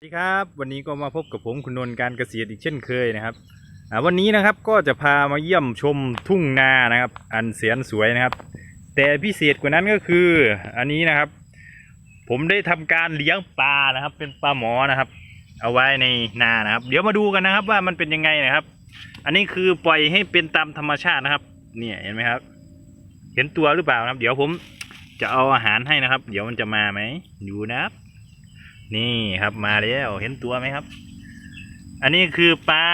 สวัสดีครับ วันนี้ก็มาพบกับผมคุณนนท์การเกษตรอีกเช่นเคยนะครับวันนี้นะครับก็จะพามาเยี่ยมชมทุ่งนานะครับ อันเสียนสวยนะครับ แต่พิเศษกว่านั้นก็คืออันนี้นะครับ ผมได้ทำการเลี้ยงปลานะครับ เป็นปลาหมอนะครับ เอาไว้ในนานะครับ เดี๋ยวมาดูกันนะครับว่ามันเป็นยังไงนะครับ อันนี้คือปล่อยให้เป็นตามธรรมชาตินะครับ เนี่ยเห็นไหมครับ เห็นตัวหรือเปล่านะครับ เดี๋ยวผมจะเอาอาหารให้นะครับ เดี๋ยวมันจะมาไหมอยู่นะครับ นี่ครับมาแล้วเห็นตัวไหมครับ อันนี้คือปลา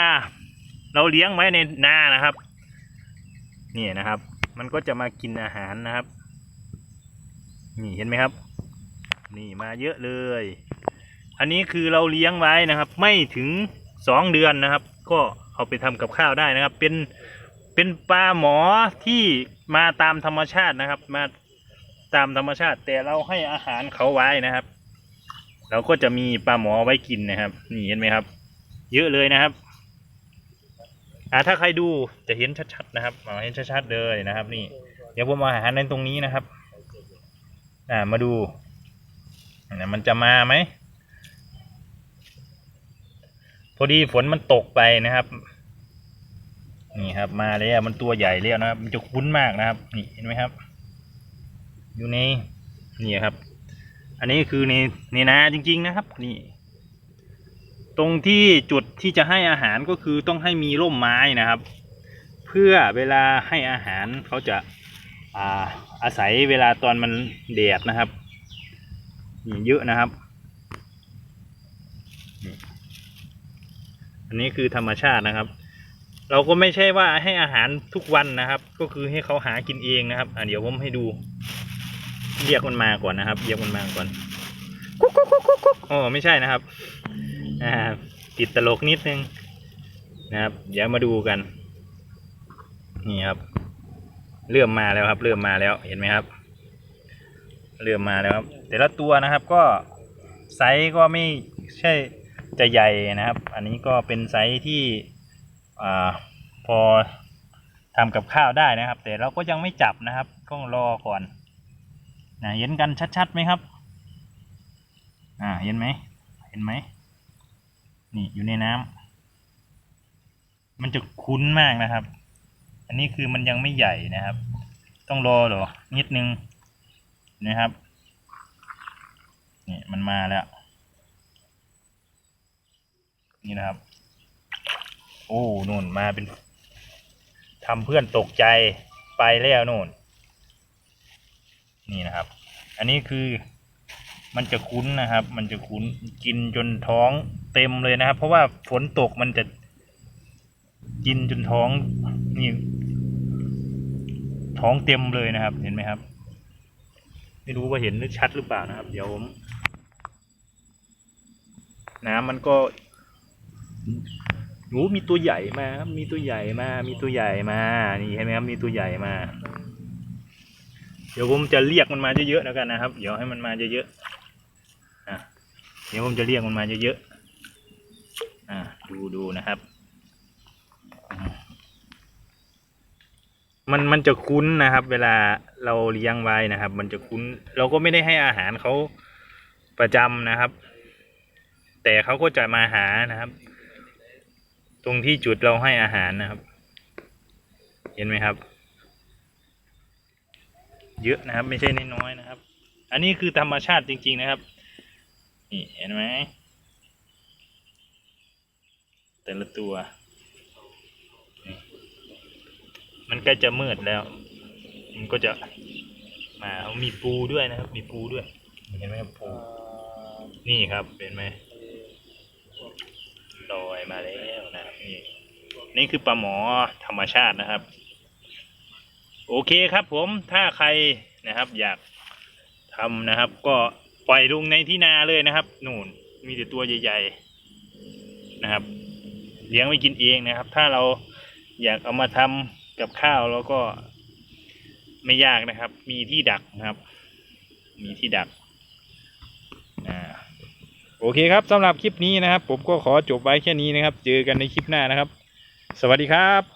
เราเลี้ยงไว้ในนานะครับ นี่นะครับ มันก็จะมากินอาหารนะครับ นี่เห็นไหมครับ นี่มาเยอะเลย อันนี้คือเราเลี้ยงไว้นะครับ ไม่ถึงสองเดือนนะครับ ก็เอาไปทำกับข้าวได้นะครับ เป็นเป็นปลาหมอที่มาตามธรรมชาตินะครับ มาตามธรรมชาติ แต่เราให้อาหารเขาไว้นะครับ เราก็จะมีปลาหมอไว้กินนะครับ นี่เห็นไหมครับ เยอะเลยนะครับ อ่าถ้าใครดูจะเห็นชัดๆนะครับเอาเห็นชัดๆเลยนะครับ นี่ เดี๋ยวผมเอาอาหารในตรงนี้นะครับ อ่ามาดูนะมันจะมาไหมพอดีฝนมันตกไปนะครับ นี่ครับ มาแล้วมันตัวใหญ่แล้วนะครับ มันจะคุ้นมากนะครับ นี่เห็นไหมครับ อยู่ในนี่ครับ อันนี้คือในในนาจริง ๆนะครับ นี่ ตรงที่จุดที่จะให้อาหารก็คือต้องให้มีร่มไม้นะครับ เพื่อเวลาให้อาหารเขาจะอ่าอาศัยเวลาตอนมันแดดนะครับเยอะนะครับ อันนี้คือธรรมชาตินะครับ เราก็ไม่ใช่ว่าให้อาหารทุกวันนะครับ ก็คือให้เขาหากินเองนะครับอะเดี๋ยวผมให้ดู เรียกมันมาก่อนนะครับ เรียกมันมาก่อนกุ๊กกุ๊กกุ๊กกุ๊กกุ๊กอ๋อไม่ใช่นะครับอ่าติดตลกนิดนึงนะครับ เดี๋ยวมาดูกัน นี่ครับ เริ่มมาแล้วครับ เริ่มมาแล้วเห็นไหมครับ เริ่มมาแล้วครับ แต่ละตัวนะครับก็ไซส์ก็ไม่ใช่จะใหญ่นะครับ อันนี้ก็เป็นไซส์ที่อ่าพอทำกับข้าวได้นะครับ แต่เราก็ยังไม่จับนะครับต้องรอก่อน นะเห็นกันชัดๆไหมครับ อ่าเห็นไหมเห็นไหมนี่อยู่ในน้ำมันจะคุ้นมากนะครับ อันนี้คือมันยังไม่ใหญ่นะครับ ต้องรอหรอนิดนึงนะครับนี่มันมาแล้ว นี่นะครับ โอ้นู่นมาเป็นทำเพื่อนตกใจไปแล้วนู่น นี่นะครับ อันนี้คือมันจะคุ้นนะครับ มันจะคุ้นกินจนท้องเต็มเลยนะครับ เพราะว่าฝนตกมันจะกินจนท้องนี่ท้องเต็มเลยนะครับ เห็นไหมครับ ไม่รู้ว่าเห็นหรือชัดหรือเปล่านะครับ เดี๋ยวผมน้ำมันก็โอ้มีตัวใหญ่มา มีตัวใหญ่มา มีตัวใหญ่มา นี่เห็นไหมครับ มีตัวใหญ่มา เดี๋ยวผมจะเรียกมันมาเยอะๆแล้วกันนะครับ เดี๋ยวให้มันมาเยอะๆอะเดี๋ยวผมจะเรียกมันมาเยอะๆอะดูดูนะครับ มันมันจะคุ้นนะครับ เวลาเราเลี้ยงไว้นะครับ มันจะคุ้น เราก็ไม่ได้ให้อาหารเขาประจำนะครับ แต่เขาก็จะมาหานะครับ ตรงที่จุดเราให้อาหารนะครับ เห็นไหมครับ เยอะนะครับ ไม่ใช่น้อยๆนะครับ อันนี้คือธรรมชาติจริง ๆนะครับ นี่เห็นไหมแต่ละตัว มันใกล้จะมืดแล้ว มันก็จะมาเขามีปูด้วยนะครับ มีปูด้วย เห็นไหมครับปูนี่ครับเห็นไหมลอยมาแล้วนะครับนี่นี่คือปลาหมอธรรมชาตินะครับ โอเคครับผมถ้าใครนะครับ อยากทำนะครับ ก็ปล่อยลงในที่นาเลยนะครับนู่นมีแต่ตัวใหญ่ๆนะครับ เลี้ยงไว้กินเองนะครับ ถ้าเราอยากเอามาทำกับข้าวแล้วก็ไม่ยากนะครับ มีที่ดักนะครับ มีที่ดักอ่าโอเคครับสำหรับคลิปนี้นะครับ ผมก็ขอจบไว้แค่นี้นะครับ เจอกันในคลิปหน้านะครับ สวัสดีครับ